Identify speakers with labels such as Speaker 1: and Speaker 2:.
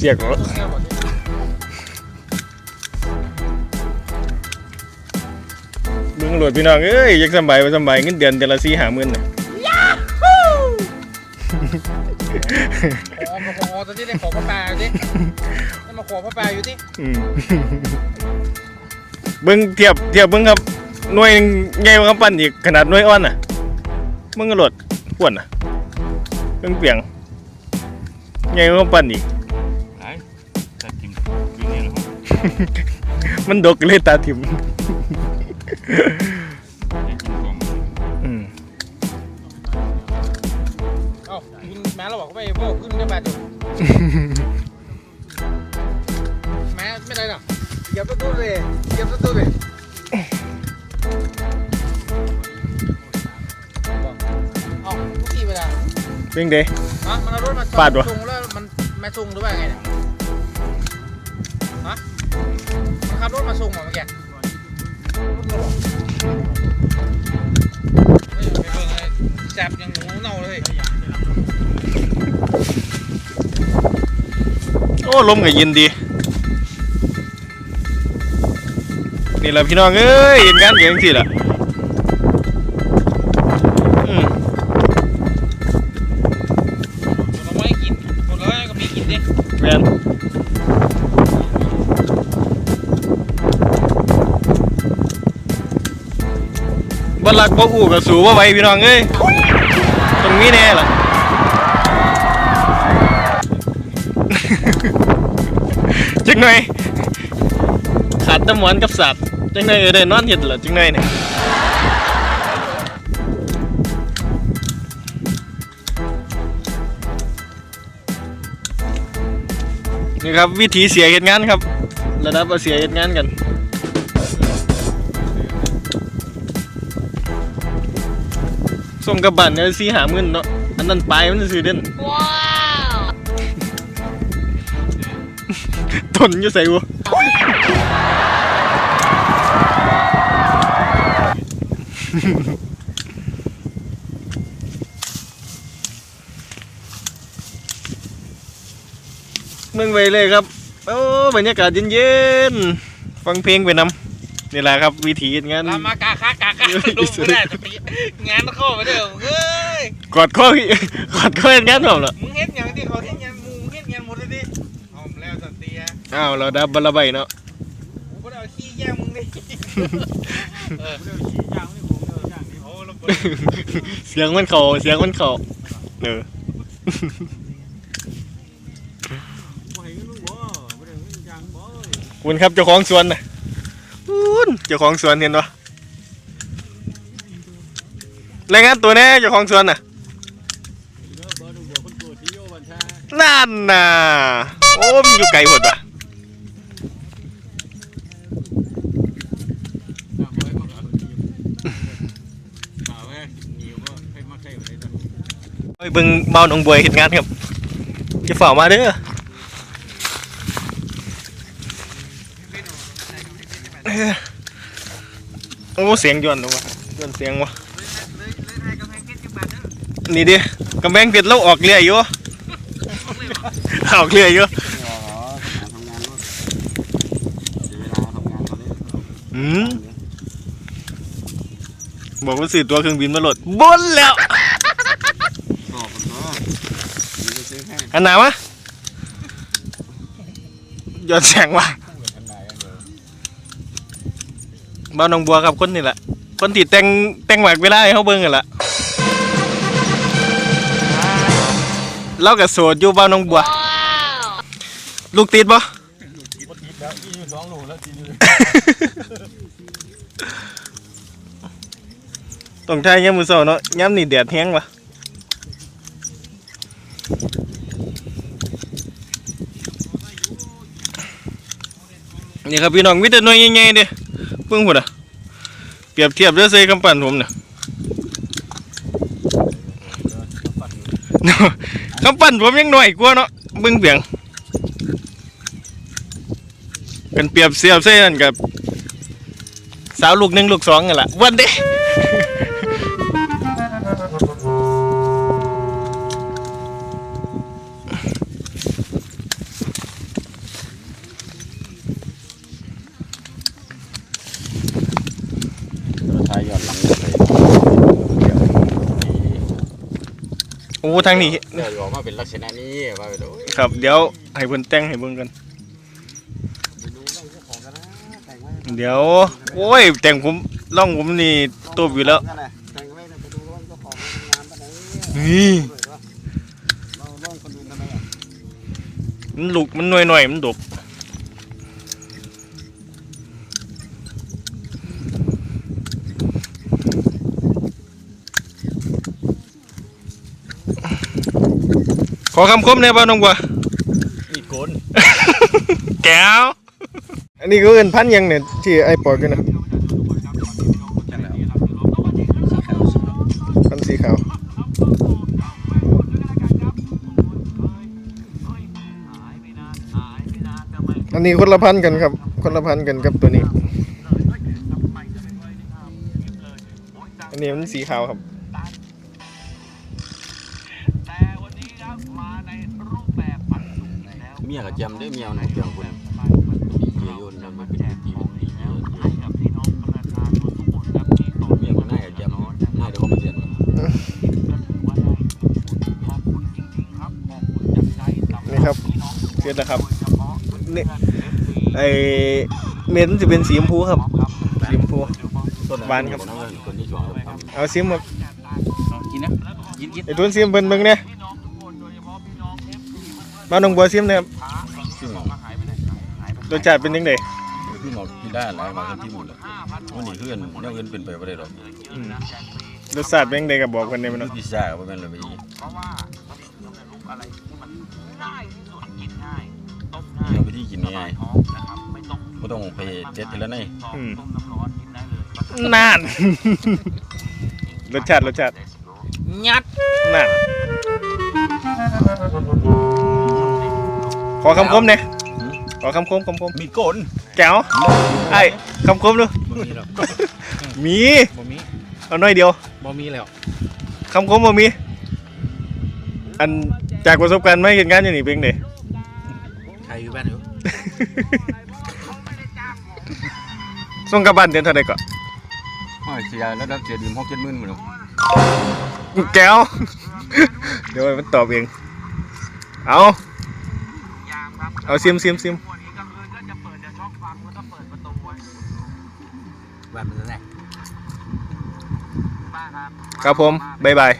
Speaker 1: เสียกเหรอลุงหลวดพี่น้องเอ้ยยังสำบายบ่สำบายเงินเดือนเดือนละสี่ห้าหมื่นน่ะ
Speaker 2: ขอมาขอตอนที่ได้ขอพระปลาอยู่ดิได้มาขอพระปลาอยู่ดิ
Speaker 1: อืมเบิ่งเทียบเทียบเบิ่งครับหน่วยหนึ่งใหญ่กว่าคำปั้นอีกขนาดหน่วยอ่อนน่ะมึงก็โหลดปวนน่ะเบิ่งเปียงใหญ่กว่าคำปั้นอีก
Speaker 3: มัน
Speaker 1: ดกเลยตาถิ่ม
Speaker 3: ได้กินกล่อง
Speaker 1: อืม
Speaker 2: เอ้าคุณแม่เราบอกว่าไปบอกขึ้นได้แบบดูแม่ไม่ได้หรอกเหยียบประตูเลยเหยียบประตูเลยเอ้าทุกทีเวลา
Speaker 1: เป็นเด้
Speaker 2: ฮะมันเอารถมา
Speaker 1: ปาดวะ
Speaker 2: ส่งแล้วมันไม่ส่งหรือว่าไงเนี่ย ขับรถมาส่งเหรอเมื่อกี้รถเราเหรอเฮ้ยไปเบิ่งเลยแสบยังหนูเน่าเลย
Speaker 1: โอ้ลมก็ยินดี นี่แหละพี่น้องเอ้ยยินกันเก่งสิล่ะ
Speaker 2: ลัก
Speaker 1: บ่อู่กับสูบ่าไหวพี่น้องเอ้ยตรงนี้แน่ล่ะจังหน่อยขาดตะหมอนกับสับจังหน่อยเออได้นอนเห็ดเหรอจังหน่อยเนี่ยนี่ครับวิธีเสียเหตุงานครับ ระดับว่าเสียเหตุงานกัน ส่งกลับบ้านเนี่ยสีหาหมื่นเนาะอันนั้นปลายมันซื้อเด่น
Speaker 4: ว้าว
Speaker 1: ทนอยู่ใส่วะเมืองไปเลยครับ โอ้บรรยากาศเย็นๆ ฟังเพลงไปนำนี่แหละครับวิธีงาน
Speaker 2: ลามากาคากากา ลูกไม่ได้จะตีงานเข้าไปเด้อเฮ้ย
Speaker 1: กอดข้อกอดข้องานผมเหรอ
Speaker 2: มึงเฮ็ดอย่างที่เขาเฮ็ดงานมึงเฮ็ดงานหมดเลยดิเอาแล้วสันเตีย
Speaker 1: อ้าวเราดับบลาใบเนาะ
Speaker 2: กูก็ได้เอาขี้แย่งมึงดิเออ
Speaker 1: เสียงมันเขาเสียงมันเขาเออคุณครับเจ้าของสวนนะคุณเจ้าของสวนเห็นปะ รายงานตัวแน่เจ้าของสวนน่ะนั่นน่ะโอ้มีอยู่ไกลหมดอะไปเบิ่งเบาหนองบวยเห็นงานครับจะฝ่ามาเด้อเอ้อโอ้เสียงย้อนวะย้อนเสียงวะ นี่ดิกำแพงเพชรเราออกเรืออยู่ ออกเรืออยู่อืมบอกว่าสื่ตัวเครื่องบินมาหลดบนแล้วอันไหนวะย้อนแสงว่ะบ้านหนองบัวครับคนนี่แหละคนที่แต่งแต่งหมากเวลาให้เขาเบิ่งกันละ เรากับโสดอยู่บ้านหนองบัว
Speaker 4: ว้าว
Speaker 1: ลูกติดปะต้องใช้ย้ำมือเสาเนาะย้ำนี่แดดแห้งวะนี่ครับพี่น้องวิตาหน่วยใหญ่ๆเด้เพิ่งพุ่นอะเปรียบเทียบด้วยเซกำปั้นผมเนี่ย คำปั้นผมยังหน่อยกว่าเนาะเบิ่งเบียงเป็นเปรียบเสียบเส้นั่นกับ สาวลูกหนึ่งลูกสองกันละวันเด้ อ้ทางนี้
Speaker 3: เดี๋ยวออกมาเป็นลักษณะนี้ว่าไปดู
Speaker 1: ครับ เดี๋ยวให้เพิ่นแต่งให้เบิ่งกัน
Speaker 2: ดูเรื่องเจ้าของกันนะแต่งไว้
Speaker 1: เดี๋ยว โอ้ย แต่งผมร่องผมนี่ตบอยู่แล้ว
Speaker 2: นั่นแหละแต่งไว้นะไปดูว่าเจ้าของมันงามปานไหน
Speaker 1: นี่
Speaker 2: เราลองคนดูทำไมอะ
Speaker 1: มันลุกมันหน่อยหน่อยๆมันดก อคำคมในอยบ้านน้องบัว
Speaker 3: มีโกน
Speaker 1: แก้วอันนี้ก็เอินพันยังเนี่ยที่ไอ้ปอยกันนะพันสีขาวอันนี้คนละพันกันครับ คนละพันกันกับตัวนี้ อันนี้มันสีขาวครับ
Speaker 3: เมียกับจำได้เมียมันเพียงคนดีเยอะยนมันเป็นทีมดีเยอะเมียก็น่าจะจำน่าจะเขามาเรียน
Speaker 1: นี่ครับเสร็จแล้วครับนี่ไอเม็ดมันจะเป็นสีชมพูครับสีชมพู
Speaker 3: ต้น
Speaker 1: บ้านครับ
Speaker 3: คนที่สองทำ
Speaker 1: เอาซิมครับ
Speaker 2: กินนะกินกิน
Speaker 1: ไอทุนซิมเบิ่งเบิ่งเนี่ย มาหนองบัวซิมเนี่ยครับ
Speaker 3: ซึ่ง
Speaker 1: รสชาติเป็นยังไง
Speaker 3: พี่หมอกินได้หลายมาที่หมดเลยวันนี้เพื่อนเนี่ยเพื่อนเป็นไปไม่ได้หรอก
Speaker 1: อืมรสชาติเป็นยังไงก็บอกกันได้ไหม
Speaker 3: มัน
Speaker 1: เนาะ
Speaker 3: พิซซ่าก็เป็นเลยไปเราไปที่กินง่ายไม่ต้องไปเจ็ดทีละใน
Speaker 1: อืมนานรสชาติรสชาติ
Speaker 2: ยัด
Speaker 1: นาน อคำคมเนี่ยขอคำคมคำคม
Speaker 3: มีโกน
Speaker 1: แก้วไอ้คำคมดู
Speaker 2: บ่มีหรอก
Speaker 1: มี
Speaker 2: บ่มี
Speaker 1: เอาหน่อยเดียว
Speaker 2: บ่มีแล้ว
Speaker 1: คำคมบ่มี อันจากประสบการณ์ไม่เห็นงานอย่างนี้เป็นไง
Speaker 2: ใครอยู่บ้านอยู่
Speaker 1: ส่งกลับบ้านเดือนเท่าไหร่ก่อน
Speaker 3: ห้อยเสียแล้วรับเสียดื่มหกเจ็ดหมื่นหมดเลย
Speaker 1: แก้ว เดี๋ยวมันตอบเอง เอา เอาซิมซิมซิม
Speaker 2: บ้านมันแรก
Speaker 1: ครับผม บ๊ายบาย